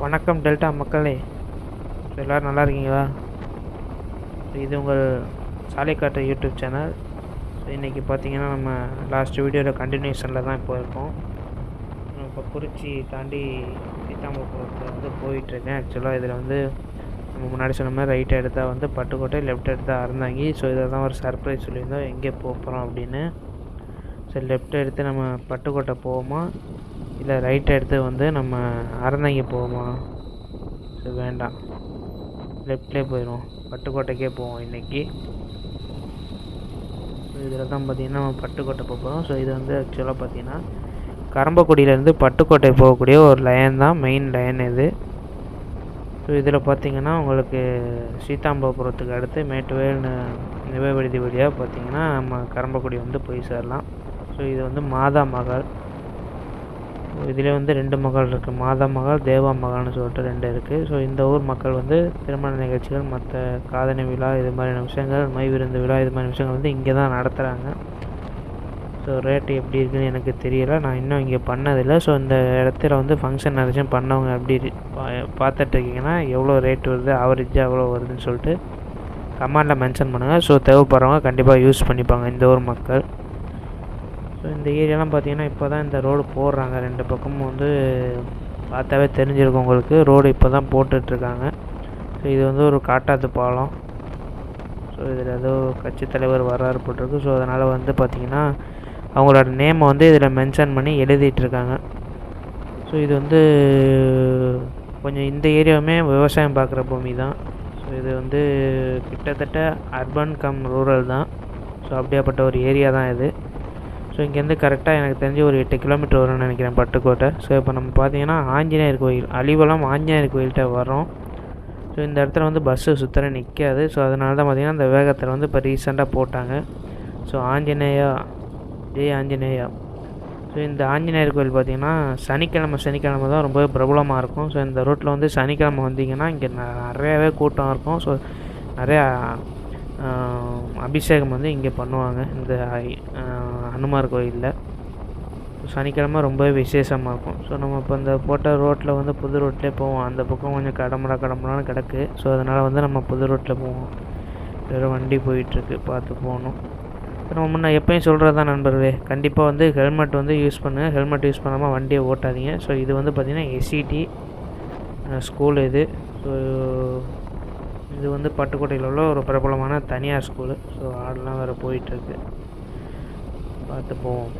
வணக்கம் டெல்டா மக்களே. ஸோ எல்லோரும் நல்லா இருக்கீங்களா? இது உங்கள் சாலைக்காட்டு யூடியூப் சேனல். ஸோ இன்றைக்கி பார்த்தீங்கன்னா நம்ம லாஸ்ட் வீடியோவில் கண்டினியூஷனில் தான் இப்போ இருக்கோம். இப்போ குறிச்சி தாண்டி சீத்தாமபுரத்தில் வந்து போயிட்டுருக்கேன். ஆக்சுவலாக இதில் வந்து நம்ம முன்னாடி சொன்ன மாதிரி ரைட் எடுத்தால் வந்து பட்டுக்கோட்டை லெஃப்ட் எடுத்தால் அறந்தாங்கி ஸோ இதை தான் ஒரு சர்ப்ரைஸ் சொல்லியிருந்தோம். எங்கே போக போகிறோம் அப்படின்னு. ஸோ லெஃப்ட் எடுத்து நம்ம பட்டுக்கோட்டை போவோமா? இல்லை ரைட் எடுத்து வந்து நம்ம அறந்தாங்கி போவோமா? ஸோ வேண்டாம். லெஃப்ட்லேயே போயிடுவோம். பட்டுக்கோட்டைக்கே போவோம் இன்றைக்கி ஸோ இதில் தான் பார்த்திங்கன்னா நம்ம பட்டுக்கோட்டை போக போகிறோம் ஸோ இது வந்து ஆக்சுவலாக பார்த்திங்கன்னா கரம்பக்குடியிலேருந்து பட்டுக்கோட்டை போகக்கூடிய ஒரு லைன் தான் மெயின் லைன் இது. ஸோ இதில் பார்த்தீங்கன்னா உங்களுக்கு சீதாம்பரத்துக்கு அடுத்து மேட்டுவேல் நிவேவெடுதி வழியாக பார்த்திங்கன்னா நம்ம கரம்பக்குடி வந்து போய் சேரலாம். ஸோ இது வந்து மாதா மகள் இதில் வந்து ரெண்டு மகள் இருக்குது மாதா மகள் தேவா மகள்னு சொல்லிட்டு ரெண்டு இருக்குது ஸோ இந்த ஊர் மக்கள் வந்து திருமண நிகழ்ச்சிகள் மற்ற காதணி விழா இது மாதிரியான விஷயங்கள் மை விருந்து விழா இது மாதிரி விஷயங்கள் வந்து இங்கே தான் நடத்துகிறாங்க ஸோ ரேட்டு எப்படி இருக்குன்னு எனக்கு தெரியல. நான் இன்னும் இங்கே பண்ணதில்லை. ஸோ இந்த இடத்துல வந்து ஃபங்க்ஷன் நிறைச்சும் பண்ணவங்க எப்படி பார்த்துட்ருக்கீங்கன்னா எவ்வளோ ரேட் வருது ஆவரேஜாக எவ்வளோ வருதுன்னு சொல்லிட்டு கமெண்டில் மென்ஷன் பண்ணுங்கள் ஸோ தேவைப்படுறவங்க கண்டிப்பாக யூஸ் பண்ணிப்பாங்க இந்த ஊர் மக்கள். இந்த ஏரியாலாம் பார்த்தீங்கன்னா இப்போ தான் இந்த ரோடு போடுறாங்க. ரெண்டு பக்கமும் வந்து பார்த்தாவே தெரிஞ்சிருக்கும் உங்களுக்கு. ரோடு இப்போ தான் போட்டுட்ருக்காங்க. ஸோ இது வந்து ஒரு காட்டாத்து பாலம். ஸோ இதில் ஏதோ கட்சி தலைவர் வராரு போட்டிருக்கு ஸோ அதனால் வந்து பார்த்திங்கன்னா அவங்களோட நேமை வந்து இதில் மென்ஷன் பண்ணி எழுதிட்டுருக்காங்க ஸோ இது வந்து கொஞ்சம் இந்த ஏரியாவுமே விவசாயம் பார்க்குற பூமி தான். ஸோ இது வந்து கிட்டத்தட்ட அர்பன் கம் ரூரல் தான். ஸோ அப்படியாப்பட்ட ஒரு ஏரியா தான் இது. ஸோ இங்கேருந்து கரெக்டாக எனக்கு தெரிஞ்சு ஒரு எட்டு கிலோமீட்டர் வரும்னு நினைக்கிறேன் பட்டுக்கோட்டை. ஸோ இப்போ நம்ம பார்த்தீங்கன்னா ஆஞ்சநேயர் கோயில் அலிவலம் ஆஞ்சநேயர் கோயில்கிட்ட வரோம் ஸோ இந்த இடத்துல வந்து பஸ்ஸு சுத்தர நிற்காது ஸோ அதனால தான் பார்த்திங்கன்னா இந்த வேகத்தில் வந்து இப்போ ரீசெண்டாக போட்டாங்க. ஸோ ஆஞ்சநேயா ஜெய் ஆஞ்சநேயா. ஸோ இந்த ஆஞ்சநேயர் கோயில் பார்த்திங்கன்னா சனிக்கிழமை சனிக்கிழமை தான் ரொம்ப பிரபலமாக இருக்கும். ஸோ இந்த ரோட்டில் வந்து சனிக்கிழமை வந்தீங்கன்னா இங்கே நிறையாவே கூட்டம் இருக்கும். ஸோ நிறையா அபிஷேகம் வந்து இங்கே பண்ணுவாங்க. இந்த ஹனுமார் கோயிலில். சனிக்கிழமை ரொம்பவே விசேஷமாக இருக்கும் ஸோ நம்ம இப்போ இந்த போட்ட ரோட்டில் வந்து புது ரோட்லேயே போவோம். அந்த பக்கம் கொஞ்சம் கடமுடா கடமுடான்னு கிடக்கு. ஸோ அதனால் வந்து நம்ம புது ரோட்டில் போவோம். வேறு வண்டி போயிட்டுருக்கு. பார்த்து போகணும். நம்ம முன்னே எப்பயும் சொல்கிறது தான் நண்பர்களே. கண்டிப்பாக வந்து ஹெல்மெட் வந்து யூஸ் பண்ணுங்கள் ஹெல்மெட் யூஸ் பண்ணாமல் வண்டியை ஓட்டாதீங்க. ஸோ இது வந்து பார்த்திங்கன்னா எஸ்சிடி ஸ்கூல் இது. ஸோ இது வந்து பட்டுக்கோட்டையில் உள்ள ஒரு பிரபலமான தனியார் ஸ்கூலு. ஸோ ஆடெலாம் வேறு போயிட்டுருக்கு. பார்த்து போவோம்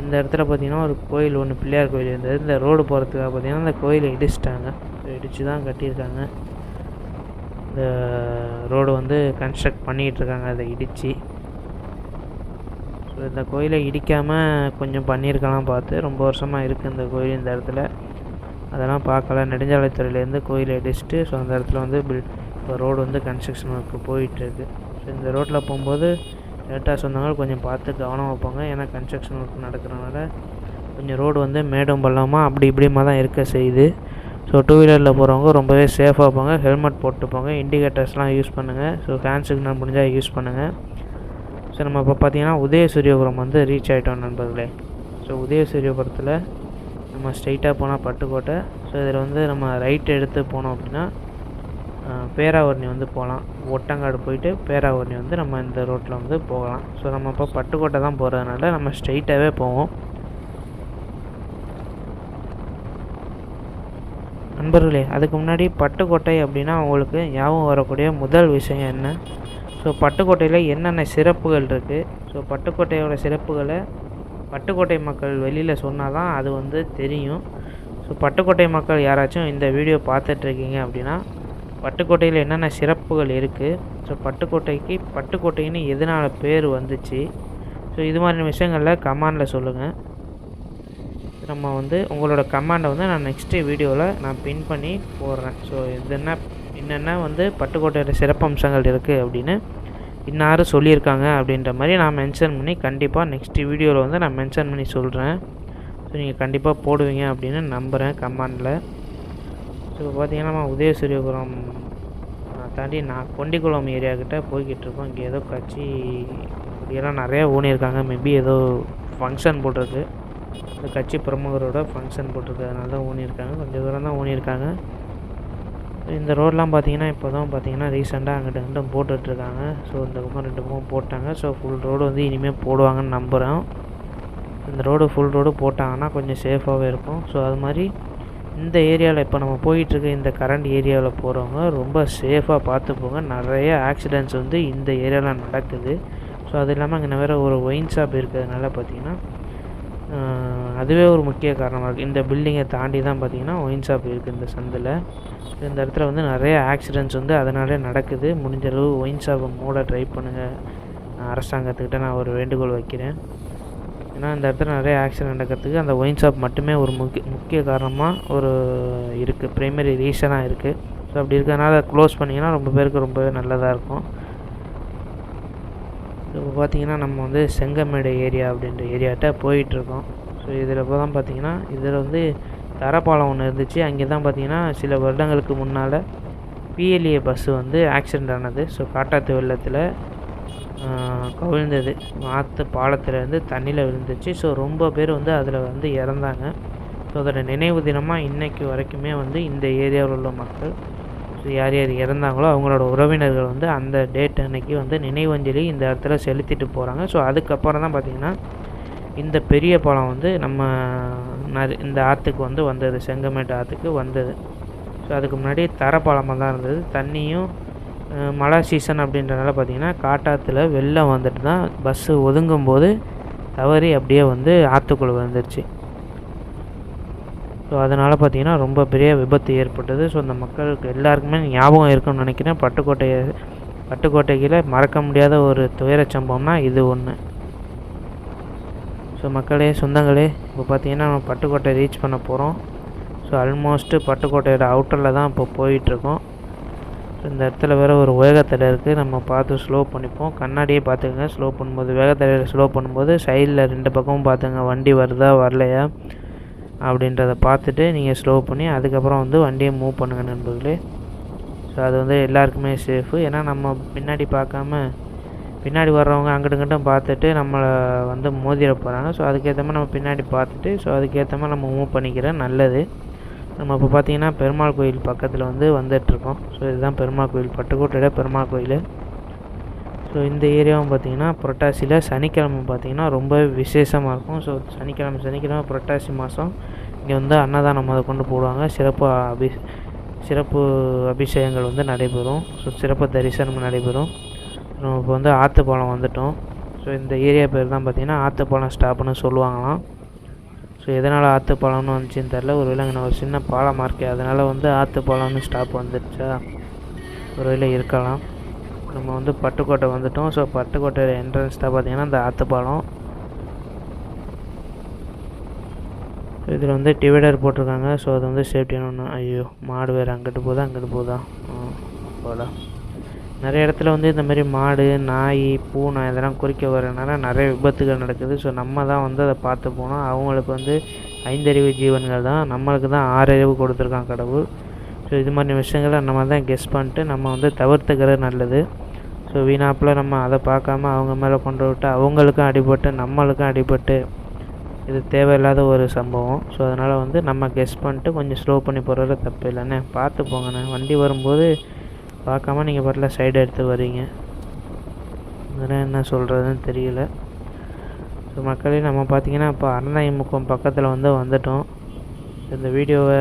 இந்த இடத்துல பார்த்தீங்கன்னா ஒரு கோயில் ஒன்று பிள்ளையார் கோயில் இருந்தது. இந்த ரோடு போகிறதுக்காக பார்த்தீங்கன்னா இந்த கோயிலை இடிச்சிட்டாங்க. இடித்து தான் கட்டியிருக்காங்க. இந்த ரோடு வந்து கன்ஸ்ட்ரக்ட் பண்ணிகிட்ருக்காங்க அதை இடித்து ஸோ இந்த கோயிலை இடிக்காமல் கொஞ்சம் பண்ணியிருக்கலாம் பார்த்து. ரொம்ப வருஷமாக இருக்குது இந்த கோயில் இந்த இடத்துல. அதெல்லாம் பார்க்கல. நெடுஞ்சாலைத்துறையிலேருந்து கோயிலை இடிச்சிட்டு ஸோ அந்த இடத்துல வந்து பில் இப்போ ரோடு வந்து கன்ஸ்ட்ரக்ஷன் ஒர்க்கு போயிட்டுருக்கு ஸோ இந்த ரோட்டில் போகும்போது லேட்டாக சொந்தங்கள் கொஞ்சம் பார்த்து கவனம் வைப்பாங்க ஏன்னா கன்ஸ்ட்ரக்ஷன் ஒர்க் நடக்கிறனால கொஞ்சம் ரோடு வந்து மேடும் பள்ளமாக அப்படி இப்படிமா தான் இருக்க செய்யுது. ஸோ டூ வீலரில் போகிறவங்க ரொம்பவே சேஃபாக இருப்பாங்க ஹெல்மெட் போட்டுப்போங்க இண்டிகேட்டர்ஸ்லாம் யூஸ் பண்ணுங்கள் ஸோ ஹேண்ட் சிக்னல் முடிஞ்சால் யூஸ் பண்ணுங்கள் ஸோ நம்ம இப்போ பார்த்தீங்கன்னா உதயசூரியபுரம் வந்து ரீச் ஆகிட்டோம் நண்பர்களே. ஸோ உதயசூரியபுரத்தில் நம்ம ஸ்ட்ரைட்டாக போனால் பட்டுக்கோட்டை. ஸோ இதில் வந்து நம்ம ரைட் எடுத்து போனோம் அப்படின்னா பேராவூர்ணி வந்து போகலாம். ஒட்டங்காடு போயிட்டு பேராவூர்ணி வந்து நம்ம இந்த ரோட்டில் வந்து போகலாம். ஸோ நம்ம இப்போ பட்டுக்கோட்டை தான் போகிறதுனால நம்ம ஸ்ட்ரெயிட்டாகவே போவோம். நண்பர்களே அதுக்கு முன்னாடி பட்டுக்கோட்டை அப்படின்னா உங்களுக்கு ஞாபகம் வரக்கூடிய முதல் விஷயம் என்ன? ஸோ பட்டுக்கோட்டையில் என்னென்ன சிறப்புகள் இருக்குது ஸோ பட்டுக்கோட்டையோட சிறப்புகளை பட்டுக்கோட்டை மக்கள் வெளியில் சொன்னால் தான் அது வந்து தெரியும். ஸோ பட்டுக்கோட்டை மக்கள் யாராச்சும் இந்த வீடியோ பார்த்துட்ருக்கீங்க அப்படின்னா பட்டுக்கோட்டையில் என்னென்ன சிறப்புகள் இருக்குது ஸோ பட்டுக்கோட்டைக்கு பட்டுக்கோட்டைன்னு எதனால் பேர் வந்துச்சு? ஸோ இது மாதிரி விஷயங்களில் கமாண்டில் சொல்லுங்கள் நம்ம வந்து உங்களோட கமாண்டை வந்து நான் நெக்ஸ்ட்டு வீடியோவில் நான் பின் பண்ணி போடுறேன். ஸோ இது என்ன என்னென்ன வந்து பட்டுக்கோட்டையோட சிறப்பம்சங்கள் இருக்குது அப்படின்னு இன்னாரு சொல்லியிருக்காங்க அப்படின்ற மாதிரி நான் மென்ஷன் பண்ணி கண்டிப்பாக நெக்ஸ்ட்டு வீடியோவில் வந்து நான் மென்ஷன் பண்ணி சொல்கிறேன் ஸோ நீங்கள் கண்டிப்பாக போடுவீங்க அப்படின்னு நம்புகிறேன் கமாண்டில். இப்போ பார்த்தீங்கன்னா நம்ம உதயசூரியபுரம் தாண்டி நான் கொண்டிக்குளம் ஏரியாக்கிட்ட போய்கிட்டு இருக்கோம். இங்கே ஏதோ கட்சி இப்படியெல்லாம் நிறையா ஊனியிருக்காங்க. மேபி ஏதோ ஃபங்க்ஷன் போட்டிருக்கு. இந்த கட்சி பிரமுகரோட ஃபங்க்ஷன் போட்டிருக்கிறதுனால தான் ஊனியிருக்காங்க. கொஞ்சம் தூரம் தான் ஊனியிருக்காங்க. இந்த ரோடெலாம் பார்த்தீங்கன்னா இப்போ தான் பார்த்தீங்கன்னா ரீசெண்டாக அங்கிட்ட அங்கிட்ட போட்டுட்ருக்காங்க. ஸோ இந்த பக்கம் ரெண்டு பக்கம் போட்டாங்க. ஸோ ஃபுல் ரோடு வந்து இனிமேல் போடுவாங்கன்னு நம்புகிறோம் இந்த ரோடு ஃபுல் ரோடு போட்டாங்கன்னா கொஞ்சம் சேஃபாகவே இருக்கும். ஸோ அது மாதிரி இந்த ஏரியாவில் இப்போ நம்ம போயிட்டுருக்க இந்த கரண்ட் ஏரியாவில் போகிறவங்க ரொம்ப சேஃபாக பார்த்து போங்க நிறைய ஆக்சிடெண்ட்ஸ் வந்து இந்த ஏரியாவில் நடக்குது. ஸோ அது இல்லாமல் அங்கே வேறு ஒரு ஒயின் ஷாப் இருக்கிறதுனால பார்த்தீங்கன்னா அதுவே ஒரு முக்கிய காரணமாக இருக்குது இந்த பில்டிங்கை தாண்டி தான் பார்த்தீங்கன்னா ஒயின் ஷாப் இருக்குது இந்த சந்தில். இந்த இடத்துல வந்து நிறைய ஆக்சிடெண்ட்ஸ் வந்து அதனாலே நடக்குது. முடிஞ்ச அளவு ஒயின் ஷாப்பை மூட ட்ரை பண்ணுங்கள் அரசாங்கத்துக்கிட்ட நான் ஒரு வேண்டுகோள் வைக்கிறேன். ஏன்னா இந்த இடத்துல நிறைய ஆக்சிடென்ட் நடக்கிறதுக்கு அந்த ஒயின் ஷாப் மட்டுமே ஒரு முக்கிய முக்கிய காரணமாக ஒரு இருக்குது ப்ரைமரி ரீசனாக இருக்குது ஸோ அப்படி இருக்கிறதுனால க்ளோஸ் பண்ணிங்கன்னா ரொம்ப பேருக்கு ரொம்பவே நல்லதாக இருக்கும். இப்போ பார்த்தீங்கன்னா நம்ம வந்து செங்கமேடு ஏரியா அப்படின்ற ஏரியாட்ட போயிட்டுருக்கோம். ஸோ இதில் இப்போ தான் பார்த்தீங்கன்னா இதில் வந்து தரப்பாலம் ஒன்று இருந்துச்சு. அங்கே தான் பார்த்தீங்கன்னா சில வருடங்களுக்கு முன்னால் பிஎல்ஏ பஸ்ஸு வந்து ஆக்சிடெண்ட் ஆனது. ஸோ காட்டாத்து வெள்ளத்தில் கவிழ்ந்தது. ஆற்று பாலத்துலேருந்து தண்ணியில் விழுந்துச்சு. ஸோ ரொம்ப பேர் வந்து அதில் வந்து இறந்தாங்க. ஸோ அதோட நினைவு தினமாக இன்னைக்கு வரைக்குமே வந்து இந்த ஏரியாவில் உள்ள மக்கள் ஸோ யார் யார் இறந்தாங்களோ அவங்களோட உறவினர்கள் வந்து அந்த டேட் அன்னைக்கு வந்து நினைவஞ்சலி இந்த இடத்துல செலுத்திட்டு போகிறாங்க ஸோ அதுக்கப்புறம் தான் பார்த்திங்கன்னா இந்த பெரிய பாலம் வந்து நம்ம இந்த ஆற்றுக்கு வந்து வந்தது. செங்கமேட்டு ஆற்றுக்கு வந்தது. ஸோ அதுக்கு முன்னாடி தரப்பாலமாக தான் இருந்தது. தண்ணியும் மழை சீசன் அப்படின்றனால பார்த்திங்கன்னா காட்டாற்றுல வெள்ளம் வந்துட்டு தான் பஸ்ஸு ஒதுங்கும் போது தவறி அப்படியே வந்து ஆற்றுக்குள்ளே வந்துருச்சு ஸோ அதனால் பார்த்திங்கன்னா ரொம்ப பெரிய விபத்து ஏற்பட்டது. ஸோ அந்த மக்களுக்கு எல்லாருக்குமே ஞாபகம் இருக்கும்னு நினைக்கிறேன். பட்டுக்கோட்டை பட்டுக்கோட்டையில் மறக்க முடியாத ஒரு துயரச் சம்பவம்னா இது ஒன்று ஸோ மக்களே சொந்தங்களே இப்போ பார்த்திங்கன்னா நம்ம பட்டுக்கோட்டை ரீச் பண்ண போகிறோம் ஸோ ஆல்மோஸ்ட்டு பட்டுக்கோட்டையோட அவுட்டரில் தான் இப்போ போயிட்டுருக்கோம் இந்த இடத்துல வேறு ஒரு வேகத்தடை இருக்குது நம்ம பார்த்து ஸ்லோ பண்ணிப்போம். கண்ணாடியே பார்த்துக்கங்க. ஸ்லோ பண்ணும்போது வேகத்தடையில் ஸ்லோ பண்ணும்போது சைடில் ரெண்டு பக்கமும் பார்த்துங்க வண்டி வருதா வரலையா அப்படின்றத பார்த்துட்டு நீங்கள் ஸ்லோ பண்ணி அதுக்கப்புறம் வந்து வண்டியை மூவ் பண்ணுங்கள் நண்பர்களே. ஸோ அது வந்து எல்லாருக்குமே சேஃபு ஏன்னா நம்ம பின்னாடி பார்க்காம பின்னாடி வர்றவங்க அங்கிட்டும் இங்கிட்டும் பார்த்துட்டு நம்மளை வந்து மோதிட போகிறாங்க ஸோ அதுக்கேற்ற மாதிரி நம்ம பின்னாடி பார்த்துட்டு ஸோ அதுக்கேற்ற மாதிரி நம்ம மூவ் பண்ணிக்கிறேன் நல்லது. நம்ம இப்போ பார்த்தீங்கன்னா பெருமாள் கோயில் பக்கத்தில் வந்து வந்துட்டுருக்கோம். ஸோ இதுதான் பெருமாள் கோயில். பட்டுக்கோட்டையில பெருமாள் கோயில். ஸோ இந்த ஏரியாவும் பார்த்தீங்கன்னா புரட்டாசியில் சனிக்கிழமை பார்த்தீங்கன்னா ரொம்ப விசேஷமாக இருக்கும். ஸோ சனிக்கிழமை சனிக்கிழமை புரட்டாசி மாதம் இங்கே வந்து அன்னதானம் அதை கொண்டு போடுவாங்க. சிறப்பு அபி சிறப்பு அபிஷேகங்கள் வந்து நடைபெறும். ஸோ சிறப்பு தரிசனம் நடைபெறும். நம்ம இப்போ வந்து ஆற்றுப்பாலம் வந்துட்டோம். ஸோ இந்த ஏரியா பேர் தான் பார்த்திங்கன்னா ஆற்றுப்பாலம் ஸ்டாப்னு சொல்லுவாங்களாம். ஸோ எதனால் ஆற்று பாலம்னு வந்துச்சுன்னு தெரில ஒருவேளை அங்கே ஒரு சின்ன பாலமாக இருக்கே அதனால் வந்து ஆற்று பாலம்னு ஸ்டாப் வந்துடுச்சா? ஒரு வேலை இருக்கலாம். நம்ம வந்து பட்டுக்கோட்டை வந்துட்டோம். ஸோ பட்டுக்கோட்டை என்ட்ரன்ஸ் தான் பார்த்தீங்கன்னா இந்த ஆற்றுப்பாலம் இதில் வந்து டிவைடர் போட்டிருக்காங்க. ஸோ அது வந்து சேஃப்டியான ஒன்று ஐயோ மாடு வேறு அங்கிட்டு போதா அங்கிட்டு போதா? போடா. நிறைய இடத்துல வந்து இந்த மாதிரி மாடு நாய் பூனை இதெல்லாம் குறிக்க வரனால நிறைய விபத்துகள் நடக்குது. ஸோ நம்ம தான் வந்து அதை பார்த்து போனோம் அவங்களுக்கு வந்து ஐந்தறிவு ஜீவன்கள் தான் நம்மளுக்கு தான் ஆறறிவு கொடுத்துருக்கான் கடவுள். ஸோ இது மாதிரி விஷயங்களை நம்ம தான் கெஸ் பண்ணிட்டு நம்ம வந்து தவிர்த்துக்கிறது நல்லது. ஸோ வீணாப்பில் நம்ம அதை பார்க்காம அவங்க மேலே கொண்டு விட்டு அவங்களுக்கும் அடிபட்டு நம்மளுக்கும் அடிபட்டு இது தேவையில்லாத ஒரு சம்பவம். ஸோ அதனால் வந்து நம்ம கெஸ் பண்ணிட்டு கொஞ்சம் ஸ்லோ பண்ணி போகிறது தப்பு இல்லைண்ணே பார்த்து போங்கண்ணே. வண்டி வரும்போது பார்க்காம நீங்கள் பாட்டில் சைடு எடுத்து வர்றீங்க. இதெல்லாம் என்ன சொல்கிறதுன்னு தெரியல. ஸோ மக்களே நம்ம பார்த்தீங்கன்னா இப்போ அறந்தாயமுக்கம் பக்கத்தில் வந்து வந்துட்டோம். இந்த வீடியோவை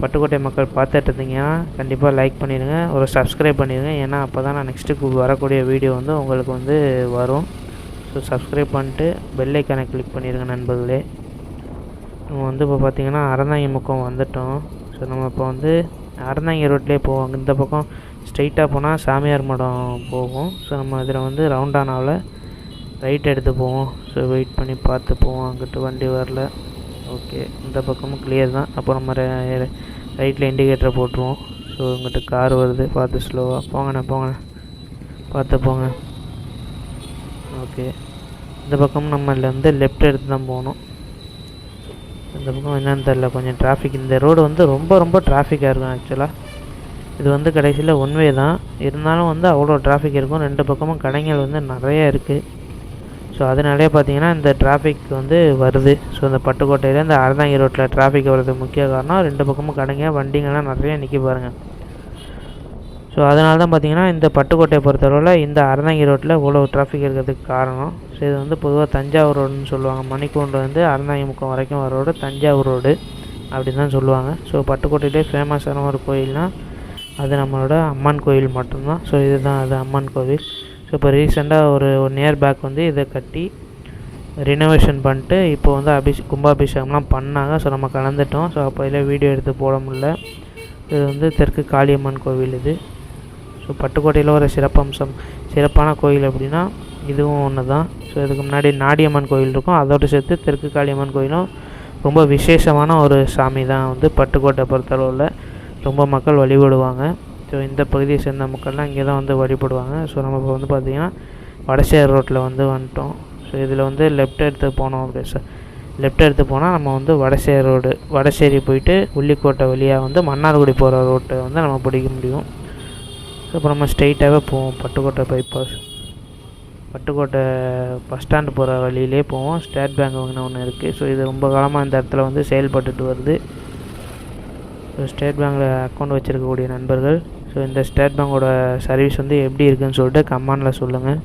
பட்டுக்கோட்டை மக்கள் பார்த்துட்டு இருந்தீங்கன்னா கண்டிப்பாக லைக் பண்ணிடுங்க. ஒரு சப்ஸ்கிரைப் பண்ணிடுங்க. ஏன்னா அப்போ தான் நான் நெக்ஸ்ட்டு வரக்கூடிய வீடியோ வந்து உங்களுக்கு வந்து வரும். ஸோ சப்ஸ்கிரைப் பண்ணிட்டு பெல் ஐக்கானை கிளிக் பண்ணிடுங்க நண்பர்களே. நம்ம வந்து இப்போ பார்த்திங்கன்னா அறந்தாங்கி முக்கம் வந்துட்டோம். ஸோ நம்ம இப்போ வந்து அறந்தாங்க ரோட்லேயே போவாங்க. இந்த பக்கம் ஸ்ட்ரைட்டாக போனால் சாமியார் மடம் போகும். ஸோ நம்ம இதில் வந்து ரவுண்டானாவில் ரைட் எடுத்து போவோம். ஸோ வெயிட் பண்ணி பார்த்து போவோம். அங்கிட்டு வண்டி வரல. ஓகே இந்த பக்கமும் கிளியர் தான். அப்போ நம்ம ரைட்டில் இண்டிகேட்டரை போட்டுருவோம். ஸோ இங்கிட்ட கார் வருது. பார்த்து ஸ்லோவாக போங்கண்ணே போங்கண்ணே. பார்த்து போங்க. ஓகே இந்த பக்கம் நம்ம இதில் வந்து லெஃப்ட் எடுத்து தான் போகணும். இந்த பக்கம் என்னன்னு தெரில கொஞ்சம் டிராஃபிக் இந்த ரோடு வந்து ரொம்ப ரொம்ப டிராஃபிக்காக இருக்கும் ஆக்சுவலாக இது வந்து கடைசியில் ஒன்வே தான். இருந்தாலும் வந்து அவ்வளோ டிராஃபிக் இருக்கும். ரெண்டு பக்கமும் கடைகள் வந்து நிறையா இருக்குது ஸோ அதனாலே பார்த்தீங்கன்னா இந்த டிராஃபிக் வந்து வருது. ஸோ இந்த பட்டுக்கோட்டையில் இந்த அறந்தாங்கி ரோட்டில் டிராஃபிக் வர்றதுக்கு முக்கிய காரணம் ரெண்டு பக்கமும் கடைங்க வண்டிங்கெல்லாம் நிறைய நிற்க பாருங்கள் ஸோ அதனால தான் பார்த்தீங்கன்னா இந்த பட்டுக்கோட்டையை பொறுத்தளவில் இந்த அறந்தாங்கி ரோட்டில் இவ்வளோ டிராஃபிக் இருக்கிறதுக்கு காரணம். ஸோ இது வந்து பொதுவாக தஞ்சாவூர் ரோடுன்னு சொல்லுவாங்க. மணிக்கூண்டு வந்து அறந்தாங்கி முக்கம் வரைக்கும் வர ரோடு தஞ்சாவூர் ரோடு அப்படின்னு தான் சொல்லுவாங்க. ஸோ பட்டுக்கோட்டையிலே ஃபேமஸான ஒரு கோயில்னால் அது நம்மளோட அம்மன் கோயில் மட்டும்தான். ஸோ இதுதான் அது அம்மன் கோவில். ஸோ இப்போ ரீசெண்டாக ஒரு ஒன் இயர் பேக் வந்து இதை கட்டி ரினோவேஷன் பண்ணிட்டு இப்போ வந்து அபிஷ் கும்பாபிஷேகம்லாம் பண்ணாங்க. ஸோ நம்ம கலந்துட்டோம். ஸோ அப்போ இதில் வீடியோ எடுத்து போட முடியல. இது வந்து தெற்கு காளியம்மன் கோவில் இது. ஸோ பட்டுக்கோட்டையில் ஒரு சிறப்பம்சம் சிறப்பான கோயில் அப்படின்னா இதுவும் ஒன்று தான். ஸோ இதுக்கு முன்னாடி நாடியம்மன் கோயில் இருக்கும். அதோடு சேர்த்து தெற்கு காளியம்மன் கோயிலும் ரொம்ப விசேஷமான ஒரு சாமி தான் வந்து பட்டுக்கோட்டை பொறுத்தளவில். ரொம்ப மக்கள் வழிபடுவாங்க. ஸோ இந்த பகுதியை சேர்ந்த மக்கள்லாம் இங்கே தான் வந்து வழிபடுவாங்க. ஸோ நம்ம இப்போ வந்து பார்த்திங்கன்னா வடசேர் ரோட்டில் வந்து வந்துட்டோம். ஸோ இதில் வந்து லெஃப்ட் எடுத்து போனோம் அப்படி சார் லெஃப்ட் எடுத்து போனால் நம்ம வந்து வடசேர் ரோடு வடசேரி போயிட்டு உள்ளிக்கோட்டை வழியாக வந்து மன்னார்குடி போகிற ரோட்டை வந்து நம்ம பிடிக்க முடியும். ஸோ நம்ம ஸ்ட்ரெயிட்டாகவே போவோம். Pattukkottai bypass Pattukkottai bus stand போகிற வழியிலே போவோம். ஸ்டேட் பேங்க் வாங்கின ஒன்று இருக்குது ஸோ இது ரொம்ப காலமாக இந்த இடத்துல வந்து செயல்பட்டுட்டு வருது. ஸோ ஸ்டேட் பேங்க்கில் அக்கௌண்ட் வச்சுருக்கக்கூடிய நண்பர்கள். ஸோ இந்த ஸ்டேட் பேங்கோட சர்வீஸ் வந்து எப்படி இருக்குதுன்னு சொல்லிட்டு கமெண்டில் சொல்லுங்கள்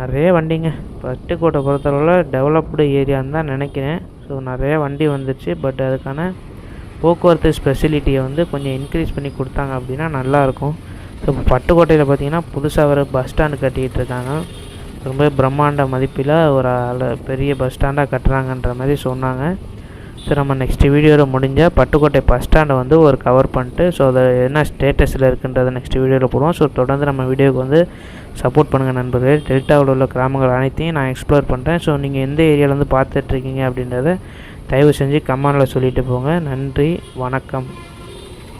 நிறைய வண்டிங்க. பட்டுக்கோட்டை பொறுத்தளவில் டெவலப்டு ஏரியான்னு தான் நினைக்கிறேன். ஸோ நிறைய வண்டி வந்துச்சு. பட் அதுக்கான போக்குவரத்து ஸ்பெசிலிட்டியை வந்து கொஞ்சம் இன்க்ரீஸ் பண்ணி கொடுத்தாங்க அப்படின்னா நல்லாயிருக்கும் ஸோ இப்போ பட்டுக்கோட்டையில் பார்த்தீங்கன்னா புதுசாக ஒரு பஸ் ஸ்டாண்டு கட்டிகிட்டு இருக்காங்க ரொம்ப பிரம்மாண்ட மதிப்பில் ஒரு அள- பெரிய பஸ் ஸ்டாண்டாக கட்டுறாங்கன்ற மாதிரி சொன்னாங்க. ஸோ நம்ம நெக்ஸ்ட் வீடியோவில் முடிஞ்சால் பட்டுக்கோட்டை பஸ் ஸ்டாண்டை வந்து ஒரு கவர் பண்ணிட்டு ஸோ அது என்ன ஸ்டேட்டஸில் இருக்குன்றதை நெக்ஸ்ட் வீடியோவில் போடுவோம். ஸோ தொடர்ந்து நம்ம வீடியோவுக்கு வந்து சப்போர்ட் பண்ணுங்கள் நண்பர்களே. டெல்டாவில் உள்ள கிராமங்கள் அனைத்தையும் நான் எக்ஸ்ப்ளோர் பண்ணுறேன் ஸோ நீங்கள் எந்த ஏரியாவிலேருந்து பார்த்துட்ருக்கீங்க அப்படின்றத தயவு செஞ்சு கமெண்டில் சொல்லிட்டு போங்க. நன்றி வணக்கம்.